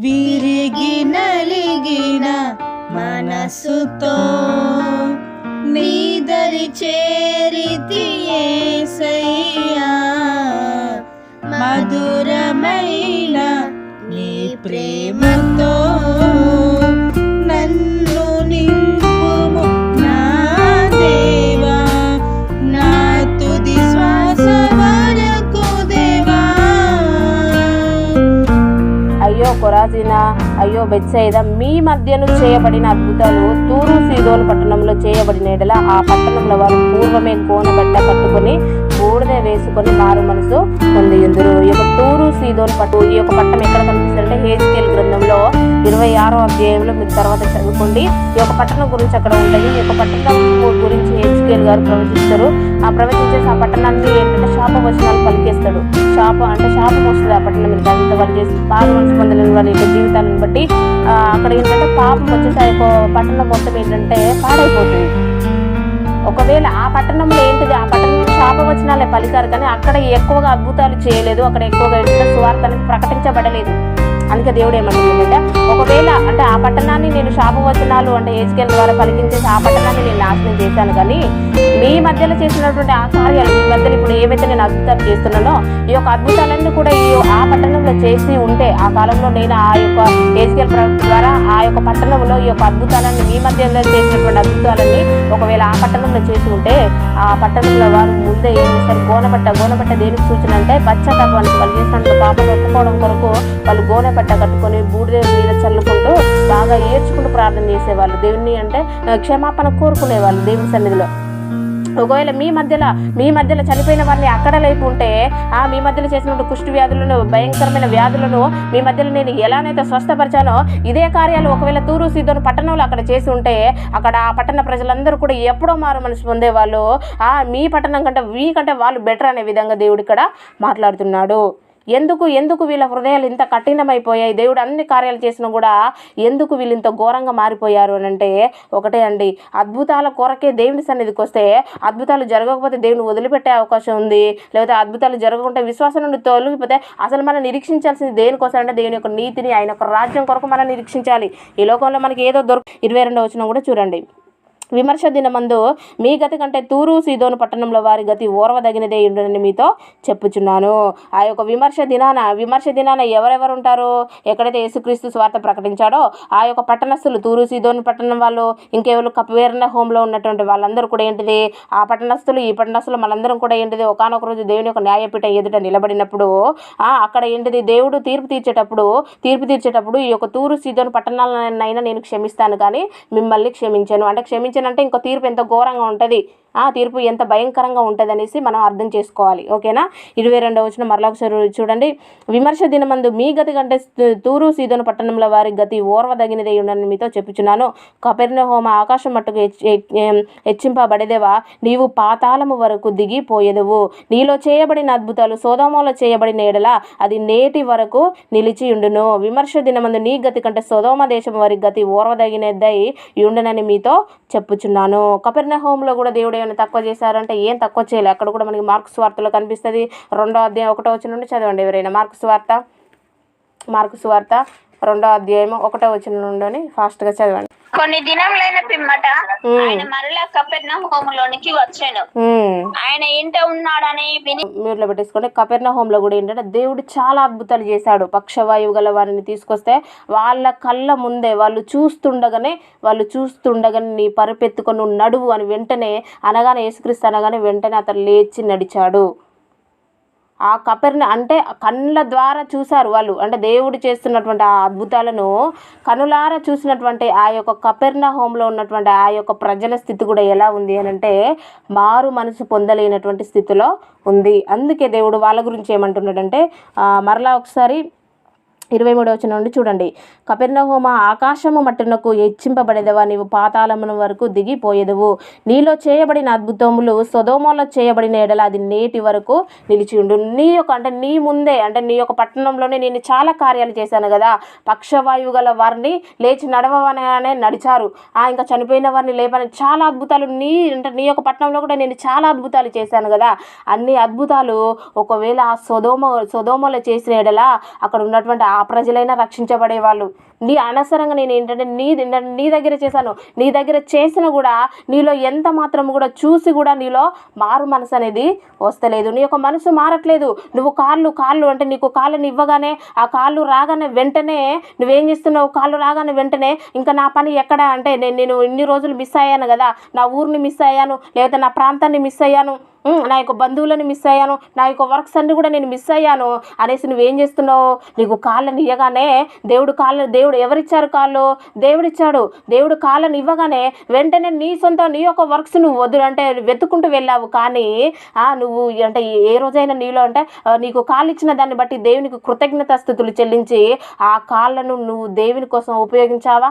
విరిగి నలిగిన మనసుతో నీదరి చేరితి యేసయ్యా మధురమైన నీ ప్రేమతో అయ్యో బెత్సైద మీ మధ్యను చేయబడిన అద్భుతాలు తూరు సీదోను పట్టణంలో చేయబడిన ఎడల ఆ పట్టణంలో వారు పూర్వమే కోనబట్ట కట్టుకొని బూడిద వేసుకొని మారు మనసు పొంది ఎందురు ఈ యొక్క తూరు సీదోను పట్టు ఈ యొక్క పట్టణం ఎక్కడ కనిపిస్తుందంటే హేజ్కేల్ గ్రంథంలో ఇరవై ఆరో అధ్యాయంలో మీరు తర్వాత చదువుకోండి. ఈ యొక్క పట్టణం గురించి అక్కడ ఉంటుంది. ఈ యొక్క పట్టణం గురించి హెచ్కేల్ గారు ప్రవచిస్తారు. ఆ ప్రవచించేసి ఆ పట్టణానికి ఏంటంటే శాప వచనాలు పలికేస్తాడు. శాప అంటే శాపం వస్తుంది ఆ పట్టణం మీద. అంత వాళ్ళు చేసి పాప మనసు పొందలేని వాళ్ళ యొక్క జీవితాలను బట్టి అక్కడ ఏంటంటే పాపం వచ్చేసి ఆ యొక్క పట్టణం మొత్తం ఏంటంటే పాడైపోతుంది. ఒకవేళ ఆ పట్టణంలో ఏంటిది? ఆ పట్టణంలో శాపవచనాలే పలికారు కానీ అక్కడ ఎక్కువగా అద్భుతాలు చేయలేదు. అక్కడ ఎక్కువగా ఏంటంటే సువార్త ప్రకటించబడలేదు. అందుకే దేవుడు ఏమంటుందంటే ఒకవేళ అంటే ఆ పట్టణాన్ని నేను శాపవచనాలు అంటే ఏజ్కెల్ ద్వారా పలికించేసి ఆ పట్టణాన్ని నేను నాశనం చేశాను. కానీ మీ మధ్యలో చేసినటువంటి ఆ కార్యాలు మీ మధ్యలో ఇప్పుడు ఏవైతే నేను అద్భుతాలు చేస్తున్నానో ఈ యొక్క అద్భుతాలన్నీ కూడా ఈ ఆ పట్టణంలో చేసి ఉంటే ఆ కాలంలో నేను ఆ యొక్క ఏజ్కెల్ ద్వారా ఆ యొక్క పట్టణంలో ఈ యొక్క అద్భుతాలన్నీ మీ మధ్యలో చేసినటువంటి అద్భుతాలన్నీ ఒకవేళ ఆ పట్టణంలో చేసి ఉంటే ఆ పట్టణంలో వారు ముందే ఏం చేస్తారు? గోనపట్ట గోనపట్ట దేనికి సూచన అంటే పశ్చాత్తాపానికి వాళ్ళు చేసినట్టు పాపం ఒప్పుకోవడం కొరకు వాళ్ళు గోనపట్ట కట్టుకొని బూడిద మీద చల్లుకుంటూ బాగా ఏడ్చుకుంటూ ప్రార్థన చేసేవాళ్ళు. దేవుణ్ణి అంటే క్షమాపణ కోరుకునేవాళ్ళు దేవుని సన్నిధిలో. ఒకవేళ మీ మధ్యలో మీ మధ్యలో చనిపోయిన వారిని అక్కడ లేపు ఉంటే ఆ మీ మధ్యలో చేసినటువంటి కుష్టి వ్యాధులను భయంకరమైన వ్యాధులను మీ మధ్యలో నేను ఎలానైతే స్వస్థపరిచానో ఇదే కార్యాలు ఒకవేళ తూరు సిద్ధోను పట్టణంలో అక్కడ చేసి ఉంటే అక్కడ ఆ పట్టణ ప్రజలందరూ కూడా ఎప్పుడో మారు మనసు పొందేవాళ్ళు. ఆ మీ పట్టణం కంటే వీకంటే వాళ్ళు బెటర్ అనే విధంగా దేవుడు ఇక్కడ మాట్లాడుతున్నాడు. ఎందుకు ఎందుకు వీళ్ళ హృదయాలు ఇంత కఠినమైపోయాయి? దేవుడు అన్ని కార్యాలు చేసినా కూడా ఎందుకు వీళ్ళు ఇంత ఘోరంగా మారిపోయారు అని అంటే ఒకటే అండి. అద్భుతాల కొరకే దేవుని సన్నిధికి వస్తే అద్భుతాలు జరగకపోతే దేవుని వదిలిపెట్టే అవకాశం ఉంది. లేకపోతే అద్భుతాలు జరగకుంటే విశ్వాసం నుండి తొలగిపోతే అసలు మనం నిరీక్షించాల్సింది దేనికోసం అంటే దేవుని యొక్క నీతిని ఆయన యొక్క రాజ్యం కొరకు మనం నిరీక్షించాలి. ఈ లోకంలో మనకి ఏదో దొరకు ఇరవై రెండో వచ్చినా కూడా చూడండి. విమర్శ దినమందు మీ గతి కంటే తూరు సీదోను పట్టణంలో వారి గతి ఓర్వదగినదే ఉండని మీతో చెప్పుచున్నాను. ఆ యొక్క విమర్శ దినాన విమర్శ దినాన ఎవరెవరు ఉంటారు ఎక్కడైతే యేసుక్రీస్తు స్వార్థ ప్రకటించాడో ఆ యొక్క పట్టణస్థులు తూరు సీదోను పట్టణం వాళ్ళు ఇంకెవరు కపవేరణ హోంలో ఉన్నటువంటి వాళ్ళందరూ కూడా ఏంటిది? ఆ పట్టణస్థులు ఈ పట్టణస్థులు మనందరం కూడా ఏంటిది? ఒకనొక రోజు దేవుని యొక్క న్యాయపీఠం ఎదుట నిలబడినప్పుడు ఆ అక్కడ ఏంటిది? దేవుడు తీర్పు తీర్చేటప్పుడు తీర్పు తీర్చేటప్పుడు ఈ యొక్క తూరు సీదోను పట్టణాలనైనా నేను క్షమిస్తాను కానీ మిమ్మల్ని క్షమించాను. అంటే అంటే ఇంకో తీర్పు ఎంతో ఘోరంగా ఉంటుంది. ఆ తీర్పు ఎంత భయంకరంగా ఉంటుందనేసి మనం అర్థం చేసుకోవాలి ఓకేనా? ఇరవై రెండవ వచ్చిన మరలాకసారి చూడండి. విమర్శ దినమందు మీ గతి కంటే తూరు సీదోను పట్టణంలో వారి గతి ఓర్వదగినదే ఉండని మీతో చెప్పుచున్నాను. కపెర్ణ హోమ ఆకాశం మట్టుకు హెచ్చింపబడేదేవా? నీవు పాతాళము వరకు దిగిపోయేదవు. నీలో చేయబడిన అద్భుతాలు సోదోమలో చేయబడిన ఎడల అది నేటి వరకు నిలిచి ఉండును. విమర్శ దినమందు నీ గతి కంటే సోదోమ దేశం వారి గతి ఓర్వదగినదై ఉండునని మీతో చెప్పుచున్నాను. కపెర్ణ హోంలో కూడా దేవుడు ఏమైనా తక్కువ చేశారంటే ఏం తక్కువ చేయలేదు అక్కడ కూడా మనకి మార్క్స్ వార్తలో కనిపిస్తుంది. రెండో అధ్యాయం ఒకటో వచ్చిన నుండి చదవండి ఎవరైనా. మార్క్స్ వార్త మార్క్స్ వార్త రెండో అధ్యాయం ఒకటో వచ్చిన నుండి ఫాస్ట్గా చదవండి. కొన్ని దినములైన పిమ్మట. ఆయన మరలా కపెర్ణ హోములోనికి వచ్చాను. ఆయన ఇంట ఉన్నాడని విని మ్యూట్లో పెట్టేసుకోండి కపెర్ణ హోంలో కూడా ఏంటంటే దేవుడు చాలా అద్భుతాలు చేశాడు పక్షవాయువు గల వారిని తీసుకొస్తే వాళ్ళ కళ్ళ ముందే వాళ్ళు చూస్తుండగానే వాళ్ళు చూస్తుండగానే నీ పరుపెత్తుకొని నువ్వు నడువు అని వెంటనే అనగానే యేసుక్రీస్తు అనగానే వెంటనే అతను లేచి నడిచాడు ఆ కపెర్ని అంటే కళ్ళ ద్వారా చూశారు వాళ్ళు. అంటే దేవుడు చేస్తున్నటువంటి ఆ అద్భుతాలను కనులారా చూసినటువంటి ఆ యొక్క కపెర్ణ హోంలో ఉన్నటువంటి ఆ యొక్క ప్రజల స్థితి కూడా ఎలా ఉంది అని అంటే మారు మనసు పొందలేనటువంటి స్థితిలో ఉంది. అందుకే దేవుడు వాళ్ళ గురించి ఏమంటున్నాడంటే మరలా ఒకసారి ఇరవై మూడవ నుండి చూడండి. కపెర్ణహోమ ఆకాశము మట్టునకు హెచ్చింపబడేదవా నీవు పాతాళమున వరకు దిగిపోయేదవు. నీలో చేయబడిన అద్భుతములు సొదోమలో చేయబడిన ఎడల అది నేటి వరకు నిలిచి ఉండు. నీ యొక్క అంటే నీ ముందే అంటే నీ యొక్క పట్టణంలోనే నేను చాలా కార్యాలు చేశాను కదా. పక్షవాయువు గల వారిని లేచి నడవగానే నడిచారు. ఆ ఇంకా చనిపోయిన వారిని లేపని చాలా అద్భుతాలు నీ అంటే నీ యొక్క పట్టణంలో కూడా నేను చాలా అద్భుతాలు చేశాను కదా. అన్ని అద్భుతాలు ఒకవేళ ఆ సొదోమ సొదోమలో చేసిన ఎడల అక్కడ ఉన్నటువంటి ఆ ప్రజలైనా రక్షించబడేవాళ్ళు. నీ అనవసరంగా నేను ఏంటంటే నీ నీ దగ్గర చేశాను నీ దగ్గర చేసిన కూడా నీలో ఎంత మాత్రం కూడా చూసి కూడా నీలో మారు మనసు అనేది వస్తలేదు. నీ యొక్క మనసు మారట్లేదు. నువ్వు కాళ్ళు కాళ్ళు అంటే నీకు కాళ్ళని ఇవ్వగానే ఆ కాళ్ళు రాగానే వెంటనే నువ్వేం చేస్తున్నావు? కాళ్ళు రాగానే వెంటనే ఇంకా నా పని ఎక్కడ అంటే నేను నేను ఇన్ని రోజులు మిస్ అయ్యాను కదా నా ఊరిని మిస్ అయ్యాను లేకపోతే నా ప్రాంతాన్ని మిస్ అయ్యాను. నా యొక్క బంధువులను మిస్ అయ్యాను. నా యొక్క వర్క్స్ అన్ని కూడా నేను మిస్ అయ్యాను. అనేసి నువ్వేం చేస్తున్నావు? నీకు కాళ్ళని ఇవ్వగానే దేవుడు కాళ్ళని దేవుడు ఎవరిచ్చారు కాళ్ళు? దేవుడిచ్చాడు. దేవుడు కాళ్ళని ఇవ్వగానే వెంటనే నీ సొంత నీ యొక్క వర్క్స్ నువ్వు వద్దు అంటే వెతుక్కుంటూ వెళ్ళావు. కానీ నువ్వు అంటే ఏ రోజైనా నీలో అంటే నీకు కాళ్ళు ఇచ్చిన దాన్ని బట్టి దేవునికి కృతజ్ఞత స్థుతులు చెల్లించి ఆ కాళ్ళను నువ్వు దేవుని కోసం ఉపయోగించావా?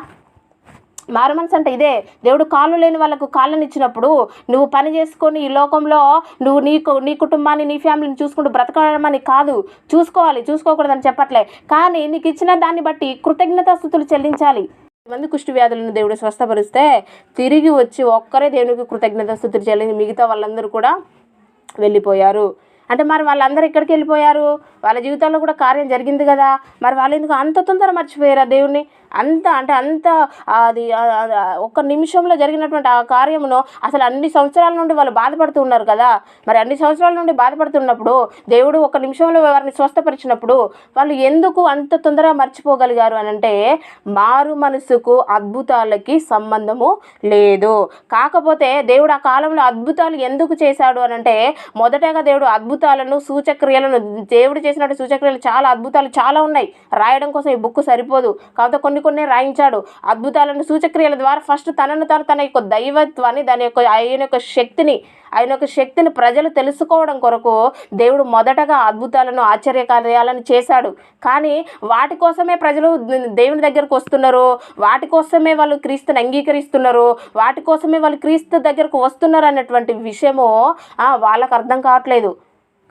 మారు మనసు అంటే ఇదే. దేవుడు కాళ్ళు లేని వాళ్ళకు కాళ్ళని ఇచ్చినప్పుడు నువ్వు పని చేసుకొని ఈ లోకంలో నువ్వు నీకు నీ కుటుంబాన్ని నీ ఫ్యామిలీని చూసుకుంటూ బ్రతకడమని కాదు. చూసుకోవాలి చూసుకోకూడదని చెప్పట్లే. కానీ నీకు ఇచ్చిన దాన్ని బట్టి కృతజ్ఞతాస్థుతులు చెల్లించాలి. మంది కుష్టి వ్యాధులను దేవుడు స్వస్థపరిస్తే తిరిగి వచ్చి ఒక్కరే దేవునికి కృతజ్ఞతాస్థుతులు చెల్లించి మిగతా వాళ్ళందరూ కూడా వెళ్ళిపోయారు. అంటే మరి వాళ్ళందరూ ఎక్కడికి వెళ్ళిపోయారు? వాళ్ళ జీవితాల్లో కూడా కార్యం జరిగింది కదా. మరి వాళ్ళు ఎందుకు అంత తొందర మర్చిపోయారా దేవుణ్ణి? అంత అంటే అంత అది ఒక్క నిమిషంలో జరిగినటువంటి ఆ కార్యమును అసలు అన్ని సంవత్సరాల నుండి వాళ్ళు బాధపడుతూ ఉన్నారు కదా. మరి అన్ని సంవత్సరాల నుండి బాధపడుతున్నప్పుడు దేవుడు ఒక నిమిషంలో వారిని స్వస్థపరిచినప్పుడు వాళ్ళు ఎందుకు అంత తొందరగా మర్చిపోగలిగారు అని అంటే మారు మనసుకు అద్భుతాలకి సంబంధము లేదు. కాకపోతే దేవుడు ఆ కాలంలో అద్భుతాలు ఎందుకు చేశాడు అని అంటే మొదటగా దేవుడు అద్భుత అద్భుతాలను సూచక్రియలను దేవుడు చేసినటువంటి సూచక్రియలు చాలా అద్భుతాలు చాలా ఉన్నాయి. రాయడం కోసం ఈ బుక్ సరిపోదు. కాకపోతే కొన్ని కొన్ని రాయించాడు. అద్భుతాలను సూచక్రియల ద్వారా ఫస్ట్ తనను తను తన యొక్క దైవత్వాన్ని దాని యొక్క ఆయన యొక్క శక్తిని ఆయన యొక్క శక్తిని ప్రజలు తెలుసుకోవడం కొరకు దేవుడు మొదటగా అద్భుతాలను ఆశ్చర్య కార్యాలను చేశాడు. కానీ వాటి కోసమే ప్రజలు దేవుని దగ్గరకు వస్తున్నారు. వాటి కోసమే వాళ్ళు క్రీస్తుని అంగీకరిస్తున్నారు. వాటి కోసమే వాళ్ళు క్రీస్తు దగ్గరకు వస్తున్నారు అన్నటువంటి విషయము వాళ్ళకు అర్థం కావట్లేదు.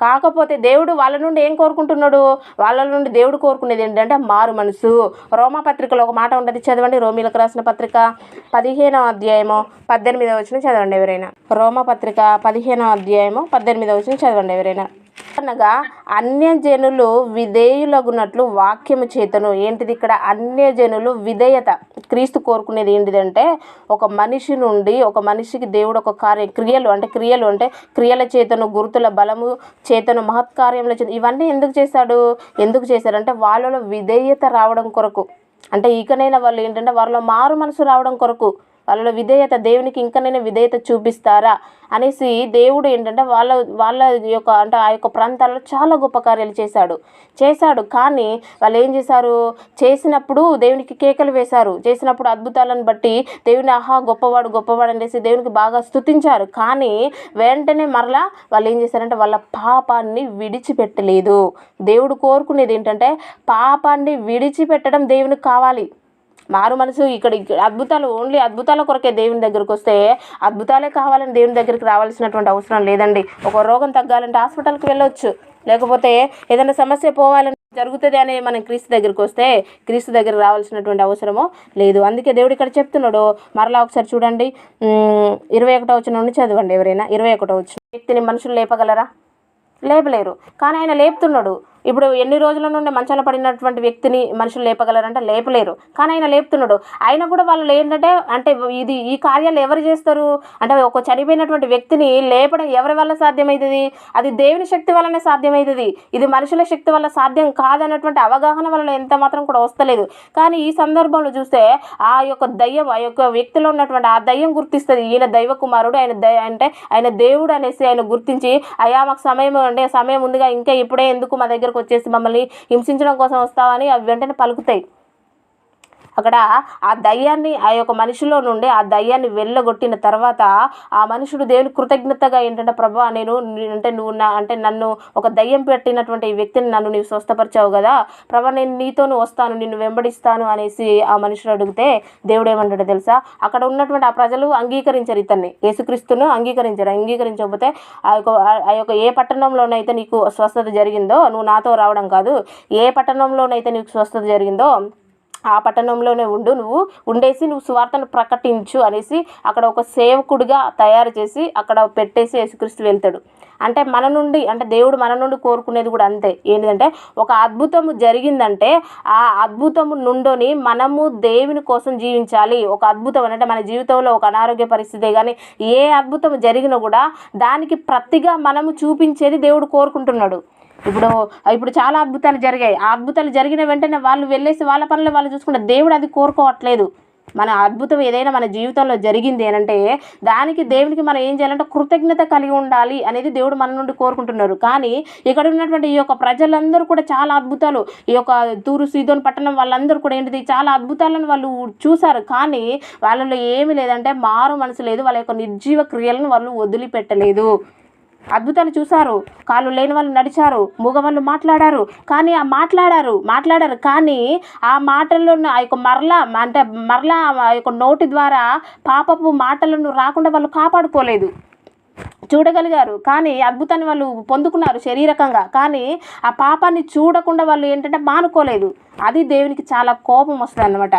కాకపోతే దేవుడు వాళ్ళ నుండి ఏం కోరుకుంటున్నాడు? వాళ్ళ నుండి దేవుడు కోరుకునేది ఏంటంటే మారు మనసు. రోమా పత్రికలో ఒక మాట ఉంటుంది చదవండి. రోమిలకు రాసిన పత్రిక పదిహేనో అధ్యాయము పద్దెనిమిదవ వచ్చిన చదవండి ఎవరైనా. రోమా పత్రిక పదిహేనో అధ్యాయము పద్దెనిమిదవ వచ్చిన చదవండి ఎవరైనా. అనగా అన్యజనులు విధేయులగునట్లు వాక్యము చేతను. ఏంటిది ఇక్కడ? అన్యజనులు విధేయత. క్రీస్తు కోరుకునేది ఏంటిదంటే ఒక మనిషి నుండి ఒక మనిషికి దేవుడు ఒక కార్య క్రియలు అంటే క్రియలు అంటే క్రియల చేతను గుర్తుల బలము చేతను మహత్కార్యముల చేత ఇవన్నీ ఎందుకు చేశాడు? ఎందుకు చేశాడంటే వాళ్ళలో విధేయత రావడం కొరకు. అంటే ఇకనైనా వాళ్ళు ఏంటంటే వాళ్ళలో మారు మనసు రావడం కొరకు. వాళ్ళలో విధేయత దేవునికి ఇంకనైనా విధేయత చూపిస్తారా? అనేసి దేవుడు ఏంటంటే వాళ్ళ వాళ్ళ యొక్క అంటే ఆ యొక్క ప్రాంతాల్లో చాలా గొప్ప కార్యాలు చేశాడు. చేశాడు కానీ వాళ్ళు ఏం చేశారు? చేసినప్పుడు దేవునికి కేకలు వేశారు. చేసినప్పుడు అద్భుతాలను బట్టి దేవుని ఆహా గొప్పవాడు గొప్పవాడు అనేసి దేవునికి బాగా స్తుతించారు. కానీ వెంటనే మరలా వాళ్ళు ఏం చేశారంటే వాళ్ళ పాపాన్ని విడిచిపెట్టలేదు. దేవుడు కోరుకునేది ఏంటంటే పాపాన్ని విడిచిపెట్టడం దేవునికి కావాలి. మారు మనసు ఇక్కడ అద్భుతాలు ఓన్లీ అద్భుతాల కొరకే దేవుని దగ్గరికి వస్తే అద్భుతాలే కావాలని దేవుని దగ్గరికి రావాల్సినటువంటి అవసరం లేదండి. ఒక రోగం తగ్గాలంటే హాస్పిటల్కి వెళ్ళొచ్చు. లేకపోతే ఏదైనా సమస్య పోవాలని జరుగుతుంది అని మనం క్రీస్తు దగ్గరికి వస్తే క్రీస్తు దగ్గర రావాల్సినటువంటి అవసరము లేదు. అందుకే దేవుడు ఇక్కడ చెప్తున్నాడు. మరలా ఒకసారి చూడండి. ఇరవై ఒకటో వచ్చిన నుండి చదవండి ఎవరైనా. ఇరవై ఒకటో వచ్చిన వ్యక్తిని మనుషులు లేపగలరా? లేపలేరు. కానీ ఆయన లేపుతున్నాడు. ఇప్పుడు ఎన్ని రోజుల నుండి మంచాల పడినటువంటి వ్యక్తిని మనుషులు లేపగలరంటే? లేపలేరు. కానీ ఆయన లేపుతున్నాడు. ఆయన కూడా వాళ్ళు ఏంటంటే అంటే ఇది ఈ కార్యాలు ఎవరు చేస్తారు? అంటే ఒక చనిపోయినటువంటి వ్యక్తిని లేపడం ఎవరి వల్ల సాధ్యమవుతుంది అది దేవుని శక్తి వల్లనే సాధ్యమవుతుంది ఇది మనుషుల శక్తి వల్ల సాధ్యం కాదన్నటువంటి అవగాహన వల్ల ఎంత మాత్రం కూడా వస్తలేదు. కానీ ఈ సందర్భంలో చూస్తే ఆ యొక్క దయ్యం ఆ యొక్క వ్యక్తిలో ఉన్నటువంటి ఆ దయ్యం గుర్తిస్తుంది. ఈయన దైవ కుమారుడు ఆయన దయ అంటే ఆయన దేవుడు అనేసి ఆయన గుర్తించి అయ్యా మాకు సమయం అంటే సమయం ఉందిగా ఇంకా ఇప్పుడే ఎందుకు మా దగ్గర దగ్గరకు వచ్చేసి మమ్మల్ని హింసించడం కోసం వస్తావని అవి వెంటనే పలుకుతాయి. అక్కడ ఆ దయ్యాన్ని ఆ యొక్క మనిషిలో నుండి ఆ దయ్యాన్ని వెళ్ళగొట్టిన తర్వాత ఆ మనుషుడు దేవుని కృతజ్ఞతగా ఏంటంటే ప్రభా నేను అంటే నువ్వు నా అంటే నన్ను ఒక దయ్యం పెట్టినటువంటి ఈ వ్యక్తిని నన్ను నీవు స్వస్థపరిచావు కదా. ప్రభా నేను నీతోను వస్తాను నిన్ను వెంబడిస్తాను అనేసి ఆ మనుషుడు అడిగితే దేవుడు ఏమంటాడు తెలుసా? అక్కడ ఉన్నటువంటి ఆ ప్రజలు అంగీకరించారు ఇతన్ని. యేసుక్రీస్తును అంగీకరించారు. అంగీకరించకపోతే ఆ యొక్క ఆ యొక్క ఏ పట్టణంలోనైతే నీకు స్వస్థత జరిగిందో నువ్వు నాతో రావడం కాదు. ఏ పట్టణంలోనైతే నీకు స్వస్థత జరిగిందో ఆ పట్టణంలోనే ఉండు నువ్వు ఉండేసి నువ్వు సువార్తను ప్రకటించు అనేసి అక్కడ ఒక సేవకుడిగా తయారు చేసి అక్కడ పెట్టేసి యేసుక్రీస్తు వెళ్తాడు. అంటే మన నుండి అంటే దేవుడు మన నుండి కోరుకునేది కూడా అంతే. ఏంటంటే ఒక అద్భుతము జరిగిందంటే ఆ అద్భుతము నుండోని మనము దేవుని కోసం జీవించాలి. ఒక అద్భుతం అంటే మన జీవితంలో ఒక అనారోగ్య పరిస్థితి కానీ ఏ అద్భుతం జరిగినా కూడా దానికి ప్రతిగా మనము చూపించేది దేవుడు కోరుకుంటున్నాడు. ఇప్పుడు ఇప్పుడు చాలా అద్భుతాలు జరిగాయి. ఆ అద్భుతాలు జరిగిన వెంటనే వాళ్ళు వెళ్ళేసి వాళ్ళ పనులు వాళ్ళు చూసుకుంటారు దేవుడు అది కోరుకోవట్లేదు. మన అద్భుతం ఏదైనా మన జీవితంలో జరిగింది అంటే దానికి దేవునికి మనం ఏం చేయాలంటే కృతజ్ఞత కలిగి ఉండాలి అనేది దేవుడు మన నుండి కోరుకుంటున్నారు. కానీ ఇక్కడ ఉన్నటువంటి ఈ యొక్క ప్రజలందరూ కూడా చాలా అద్భుతాలు. ఈ యొక్క తూరు సీదోన్ పట్టణం వాళ్ళందరూ కూడా ఏంటిది? చాలా అద్భుతాలను వాళ్ళు చూశారు. కానీ వాళ్ళలో ఏమీ లేదంటే మారు మనసు లేదు. వాళ్ళ యొక్క నిర్జీవ క్రియలను వాళ్ళు వదిలిపెట్టలేదు. అద్భుతాలు చూశారు. కాళ్ళు లేని వాళ్ళు నడిచారు. మూగవాళ్ళు మాట్లాడారు. కానీ ఆ మాట్లాడారు. మాట్లాడారు. కానీ ఆ మాటల్లో ఉన్న ఆ యొక్క మరల అంటే మరల ఆ యొక్క నోటి ద్వారా పాపపు మాటలను రాకుండా వాళ్ళు కాపాడుకోలేదు. చూడగలిగారు. కానీ అద్భుతాన్ని వాళ్ళు పొందుకున్నారు శరీరకంగా. కానీ ఆ పాపాన్ని చూడకుండా వాళ్ళు ఏంటంటే మానుకోలేదు. అది దేవునికి చాలా కోపం వస్తుంది అన్నమాట